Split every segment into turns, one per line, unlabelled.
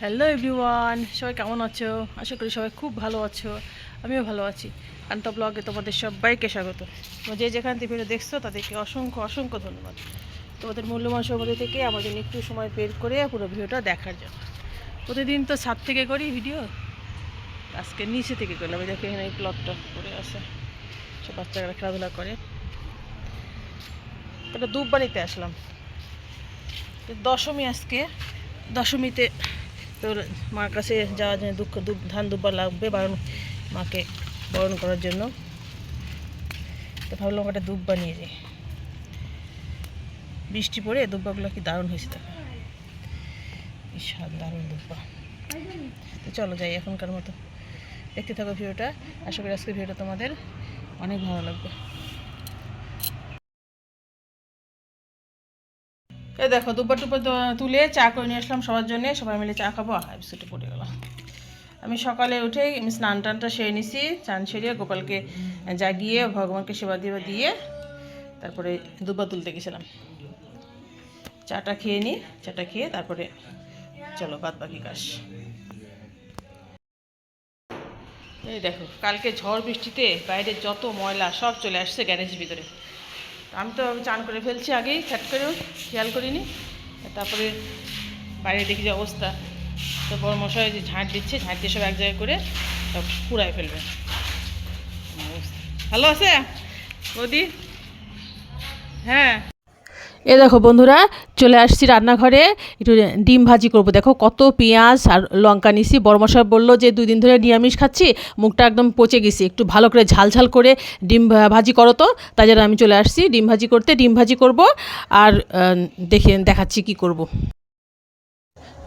Hello everyone সবাই কেমন আছো? আশা করি সবাই খুব ভালো আছো। আমিও ভালো আছি। কান্তা ব্লগে তোমাদের সবাইকে স্বাগত। যে যেখান থেকে ভিডিও দেখছ, তাদেরকে অসংখ্য অসংখ্য ধন্যবাদ। তোমাদের মূল্যবান সময় থেকে আমাদের একটু সময় বের করে পুরো ভিডিওটা দেখার জন্য। প্রতিদিন তো ছাদ থেকে করি ভিডিও। আজকে নিচে থেকে করলাম। দেখো এখানে এই প্লটটা করে আছে। সব বাচ্চারা খেলাধুলা করে। একটা দুধ বাড়িতে আসলাম। দশমী আজকে। দশমীতে তোর মার কাছে যাওয়ার জন্য দুঃখ ধান দুব্বার লাগবে বারণ মাকে বরণ করার জন্য। তো ভাবলাম একটা দুব্বা নিয়ে যাই বৃষ্টি পড়ে দুব্বাগুলো কি দারুণ হয়েছে দেখো। বিশাল দারুণ দুব্বা। তো চলো যাই এখনকার মতো। দেখতে থাকো ভিডিওটা। আশা করি আজকে ভিডিওটা তোমাদের অনেক ভালো লাগবে। এই দেখো দুব্বা টুব্বা তুলে চা করে নিয়ে আসলাম সবার জন্য। সবাই মিলে চা খাব আর বিস্কুটে পড়ে গেলাম। আমি সকালে উঠেই আমি স্নান টানটা সেরে নিছি, চান সেরে গোপালকে জাগিয়ে, ভগবানকে সেবা দেওয়া দিয়ে তারপরে দুব্বা তুলতে গেছিলাম। চাটা খেয়ে নিই চাটা খেয়ে তারপরে চলো বাদ বাকি কাজ। এই দেখো, কালকে ঝড় বৃষ্টিতে বাইরে যত ময়লা সব চলে আসছে গ্যারেজের ভিতরে। আমি তো চান করে ফেলছি আগেই, ফ্যাট করেও, খেয়াল করিনি। তারপরে বাইরে দেখি যে অবস্থা। তো বড় মশাই যে ঝাঁট দিচ্ছে, ঝাঁট দিয়ে সব এক জায়গায় করে সব পুরাই ফেলবে। ভালো আছে? বৌদি? হ্যাঁ। এ দেখো বন্ধুরা, চলে আসছি রান্নাঘরে। একটু ডিম ভাজি করব। দেখো কত পেঁয়াজ আর লঙ্কা নিছি। বড় বড়মশাই বলল যে, দুই দিন ধরে নিরামিষ খাচ্ছি, মুখটা একদম পচে গেছি। একটু ভালো করে ঝালঝাল ঝাল করে ডিম ভাজি করো তো। তাই আমি চলে আসছি। ডিম ভাজি করতে ডিম ভাজি করব আর দেখে, দেখাচ্ছি কি করব।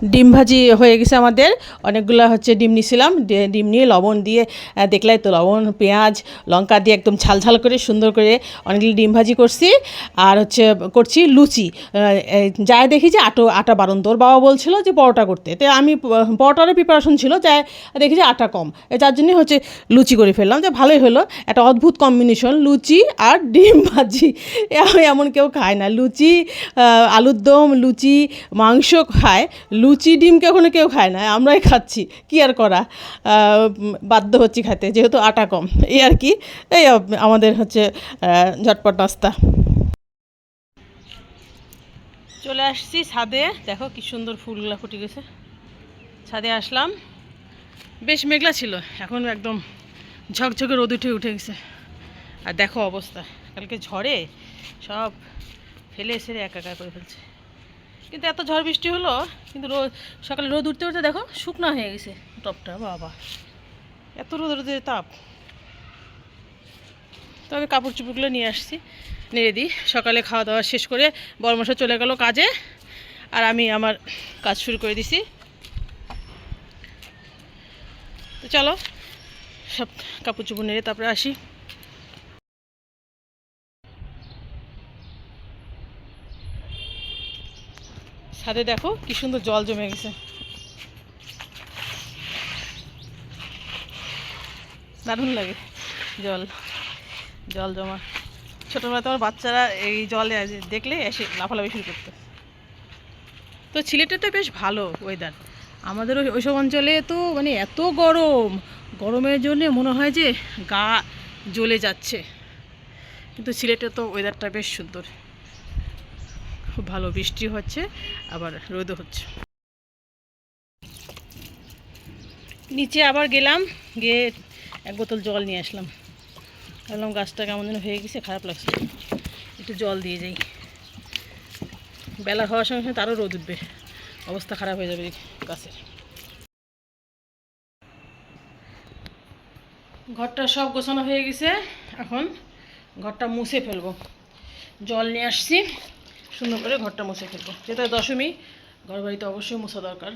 ডিম ভাজি হয়ে গেছে আমাদের। অনেকগুলো হচ্ছে ডিম নিছিলাম। ডে- ডিম নিয়ে লবণ দিয়ে দেখলাই তো লবণ, পেঁয়াজ, লঙ্কা দিয়ে একদম ঝাল ঝাল করে, সুন্দর করে অনেকগুলো ডিম ভাজি করছি। আর হচ্ছে করছি লুচি। যায় দেখি যে আটো, আটা বারণ। তোর বাবা বলছিল যে পরোটা করতে। তো আমি পরোটারও প্রিপারেশন ছিল যায় দেখি যে আটা কম। যার জন্যই হচ্ছে লুচি করে ফেললাম। যে ভালোই হলো। একটা অদ্ভুত কম্বিনেশন লুচি আর ডিম ভাজি এমন কেউ খায় না। লুচি আলুর দম, লুচি, মাংস খায়। লুচি ডিম কখনো কেউ খায় না, আমরাই খাচ্ছি, কি আর করা? বাধ্য হচ্ছি খাতে যেহেতু আটা কম, এই আর কি, এই আমাদের হচ্ছে ঝটপট নাস্তা। চলে আসছি ছাদে, দেখো কি সুন্দর ফুলগুলো ফুটে গেছে। ছাদে আসলাম, বেশ মেঘলা ছিল, এখন একদম ঝকঝকে রোদ উঠে উঠে গেছে। আর দেখো অবস্থা, কালকে ঝড়ে সব ফেলে এসে একাকার করে ফেলছে। কিন্তু এত ঝড় বৃষ্টি হলো, কিন্তু রোদ সকালে রোদ উঠতে উঠতে দেখো শুকনো হয়ে গেছে টপটা, বাবা। এত রোদ রোদের তাপ। তবে কাপড় চুপড়গুলো নিয়ে আসছি, নেড়ে দিই। সকালে খাওয়া দাওয়া শেষ করে বর্মশা চলে গেল কাজে, আর আমি আমার কাজ শুরু করে দিছি। তো চলো, সব কাপড় চুপড় নেড়ে তারপরে আসি। ছাদে দেখো কি সুন্দর জল জমে গেছে। দারুণ লাগে জল জল জমা। ছোটোবেলা তোমার বাচ্চারা এই জলে দেখলে এসে লাফালাফি শুরু করতো। তো সিলেটে তো বেশ ভালো ওয়েদার আমাদের ওই ওইসব অঞ্চলে তো মানে এত গরম, গরমের জন্য মনে হয় যে গা জ্বলে যাচ্ছে। কিন্তু সিলেটে তো ওয়েদারটা বেশ সুন্দর। খুব ভালো বৃষ্টি হচ্ছে, আবার রোদও হচ্ছে। নিচে আবার গেলাম, গিয়ে এক বোতল জল নিয়ে আসলাম। ভাবলাম গাছটা কেমন যেন হয়ে গেছে, খারাপ লাগছে। একটু জল দিয়ে যাই। বেলা হওয়ার সঙ্গে সঙ্গে তারও রোদ উঠবে। অবস্থা খারাপ হয়ে যাবে গাছের। ঘরটা সব গোছানো হয়ে গেছে, এখন ঘরটা মুছে ফেলব। জল নিয়ে আসছি। সুন্দর করে ঘরটা মুছে ফেলব। যেটা দশমী ঘর বাড়িতে অবশ্যই মোছা দরকার।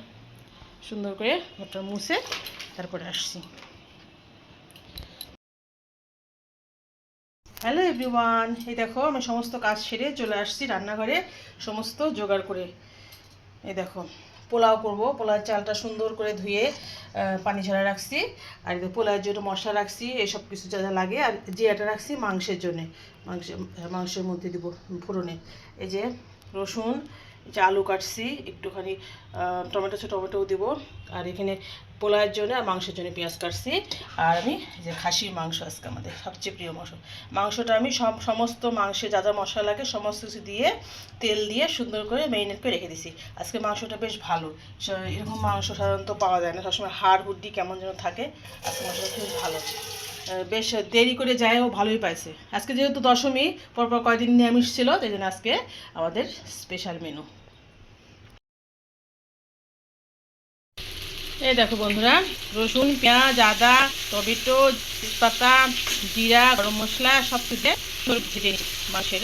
সুন্দর করে ঘরটা মুছে তারপরে আসছি। হ্যালো এভরিওয়ান, এই দেখো আমি সমস্ত কাজ সেরে চলে আসছি রান্নাঘরে, সমস্ত জোগাড় করে। এই দেখো পোলাও করব। পোলার চালটা সুন্দর করে ধুয়ে পানি ঝরা রাখছি। আর পোলাওয়ের জন্য মশলা রাখছি এসব কিছু যা যা লাগে। আর জিরাটা রাখছি মাংসের জন্যে। মাংস, মাংসের মধ্যে দিব ফোড়নে। এই যে রসুন যে আলু কাটছি, একটুখানি টমেটো আছে, টমেটোও দিব। আর এখানে পোলায়ের জন্য আর মাংসের জন্য পেঁয়াজ কাটছি। আর আমি যে খাসির মাংস আজকে আমাদের সবচেয়ে প্রিয় মাংস মাংসটা আমি সব সমস্ত মাংসে যা যা মশলা লাগে, সমস্ত কিছু দিয়ে তেল দিয়ে সুন্দর করে ম্যারিনেট করে রেখে দিছি। আজকে মাংসটা বেশ ভালো। এরকম মাংস সাধারণত পাওয়া যায় না। সবসময় হাড়, হুড্ডি কেমন যেন থাকে, আজকে মাংসটা বেশ ভালো বেশ দেরি করে যায় ও ভালোই পাইছে। আজকে যেহেতু দশমী, পরপর কয়দিন নিরামিষ ছিল, তাই জন্য আজকে আমাদের স্পেশাল মেনু এই দেখো বন্ধুরা, রসুন, পেঁয়াজ, আদা, টমেটো, তেজপাতা, জিরা, গরম মশলা, সব কিছু ভেজে মাছের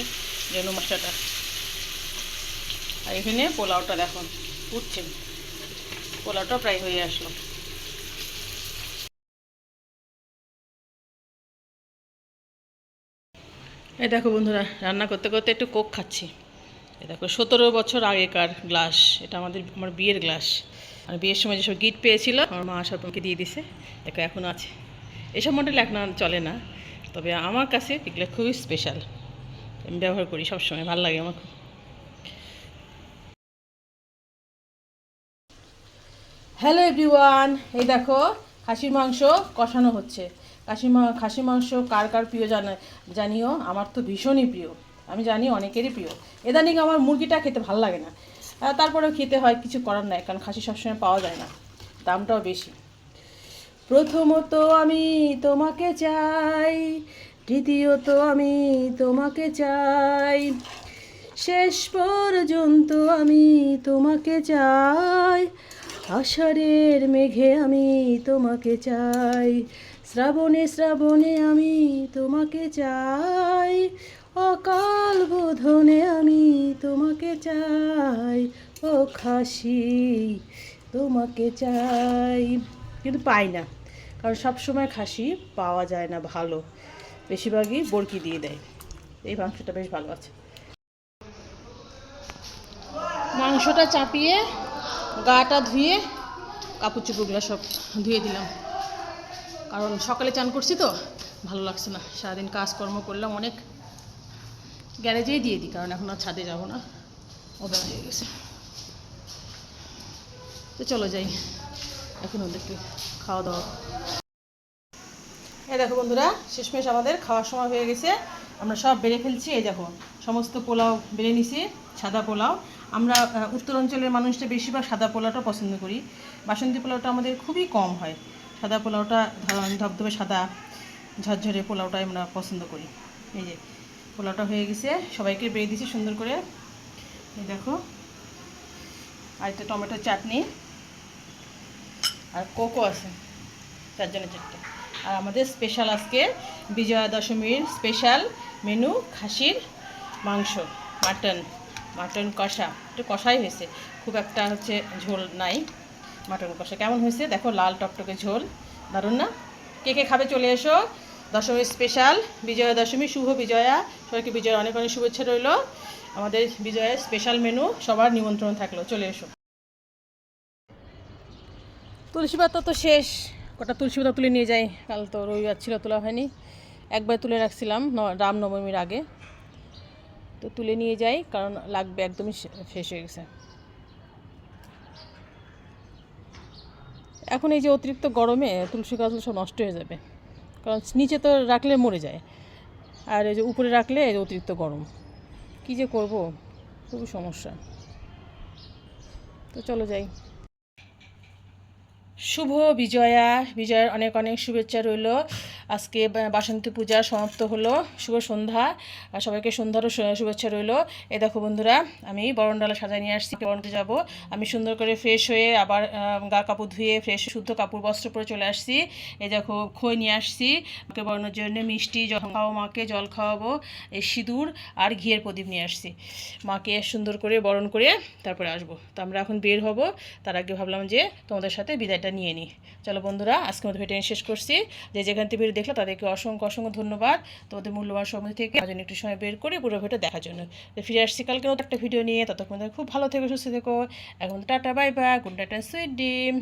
জন্য মশলাটা। আর এখানে পোলাওটা দেখুন উঠছে। পোলাওটা প্রায় হয়ে আসলো। এই দেখো বন্ধুরা, রান্না করতে করতে একটু কোক খাচ্ছি। এই দেখো, সতেরো বছর আগেকার গ্লাস, এটা আমাদের, আমার বিয়ের গ্লাস। আর বিয়ের সময় যেসব গিট পেয়েছিল, আমার মা সব আমাকে দিয়ে দিছে। দেখো, এখন আছে। এসব মডেল এখন চলে না। তবে আমার কাছে এগুলো খুবই স্পেশাল আমি ব্যবহার করি সবসময়, ভালো লাগে আমার খুব। হ্যালো এভরিওয়ান এই দেখো, খাসির মাংস কষানো হচ্ছে। খাসি খাসি মাংস কার কার প্রিয় জানা, জানিও? আমার তো ভীষণই প্রিয়। আমি জানি অনেকেরই প্রিয়। এদানিং আমার মুরগিটা খেতে ভালো লাগে না। তারপরেও খেতে হয়, কিছু করার নাই, কারণ খাসি সবসময় পাওয়া যায় না। দামটাও বেশি। প্রথমত আমি তোমাকে চাই, দ্বিতীয়ত আমি তোমাকে চাই, শেষ পর্যন্ত আমি তোমাকে চাই, আষাঢ়ের মেঘে আমি তোমাকে চাই। শ্রাবণে শ্রাবণে আমি তোমাকে চাই, অকাল বোধনে আমি তোমাকে চাই, ও খাসি, তোমাকে চাই। কিন্তু পাই না, কারণ সব সময় খাসি পাওয়া যায় না ভালো। বেশিরভাগই বরকি দিয়ে দেয়। এই মাংসটা বেশ ভালো আছে। মাংসটা চাপিয়ে, গাটা ধুয়ে, কাপড় চোপড়গুলো সব ধুয়ে দিলাম। কারণ সকালে চান করছি তো ভালো লাগছে না। সারাদিন কাজকর্ম করলাম অনেক গ্যারেজেই দিয়ে দিই কারণ এখন আর ছাদে যাব না। ওবেলা হয়ে গেছে। তো চলো যাই এখন ওদেরকে খাওয়া দাওয়া। এই দেখো বন্ধুরা শেষমেশ আমাদের খাওয়ার সময় হয়ে গেছে। আমরা সব বেড়ে ফেলছি এই দেখো সমস্ত পোলাও বেড়ে নিছি সাদা পোলাও। আমরা আহ, উত্তর অঞ্চলের মানুষটা বেশিরভাগ সাদা পোলাওটা পছন্দ করি। বাসন্তী পোলাওটা আমাদের খুবই কম হয়। সাদা পোলাওটা ধবধবে সাদা, ঝরঝরে পোলাওটাই আমরা পছন্দ করি। এই যে, পোলাওটা হয়ে গেছে। সবাইকে বেড়ে দিছি সুন্দর করে। এই দেখো আর একটা টমেটোর চাটনি আর কোকো আছে চারজনের চারটে। আর আমাদের স্পেশাল আজকে বিজয়া দশমীর স্পেশাল মেনু খাসির মাংস মাটন মাটন কষা। একটু কষাই হয়েছে, খুব একটা হচ্ছে ঝোল নাই। মাটন কষা। কেমন হয়েছে? দেখো, লাল টকটকে ঝোল। দারুণ না? কে কে খাবে চলে এসো। দশমীর স্পেশাল বিজয়া দশমী, শুভ বিজয়া। সবাইকে বিজয়ের অনেক অনেক শুভেচ্ছা রইল। আমাদের বিজয়ের স্পেশাল মেনু সবার নিমন্ত্রণ থাকল। চলে এসো। তুলসী পাতা তো শেষ। কটা তুলসী পাতা তুলে নিয়ে যাই। কাল তো রবিবার ছিল, তোলা হয়নি। একবার তুলে রাখছিলাম রামনবমীর আগে। তো তুলে নিয়ে যাই, কারণ লাগবে একদমই শেষ হয়ে গেছে। এখন এই যে অতিরিক্ত গরমে তুলসী গাছগুলো সব নষ্ট হয়ে যাবে। কারণ নিচে তো রাখলে মরে যায়। আর এই যে উপরে রাখলে অতিরিক্ত গরম। কী যে করব? খুবই সমস্যা। তো চলো যাই। শুভ বিজয়া। বিজয়ের অনেক অনেক শুভেচ্ছা রইল। আজকে বাসন্তী পূজা সমাপ্ত হলো। শুভ সন্ধ্যা। সবাইকে সন্ধ্যারও শুভেচ্ছা রইল। এ দেখো বন্ধুরা, আমি বরণডালা সাজায় নিয়ে আসছি, বরণতে যাব। আমি সুন্দর করে ফ্রেশ হয়ে আবার গা কাপড় ধুয়ে ফ্রেশ শুদ্ধ কাপড়, বস্ত্র পরে চলে আসছি। এ দেখো খই নিয়ে আসছি। মাকে বরণের জন্য মিষ্টি খাওয়াবো মাকে, জল খাওয়াবো এই সিঁদুর আর ঘিয়ের প্রদীপ নিয়ে আসছি। মাকে সুন্দর করে বরণ করে তারপরে আসব। তো আমরা এখন বের হব। তার আগে ভাবলাম যে তোমাদের সাথে বিদায়টা নিয়ে নিই। চলো বন্ধুরা আজকে মধ্যে ভিডিও শেষ করছি। যে যেখান থেকে দেখল তাদেরকে অসংখ্য অসংখ্য ধন্যবাদ। তোমাদের মূল্যবান সময় থেকে আজন একটু সময় বের করে পুরো ভিডিও দেখার জন্য। তো ফিরে আসছি কালকে একটা ভিডিও নিয়ে। ততক্ষণ খুব ভালো থেকো, সুস্থ থেকো। এখন tata bye bye good night sweet dream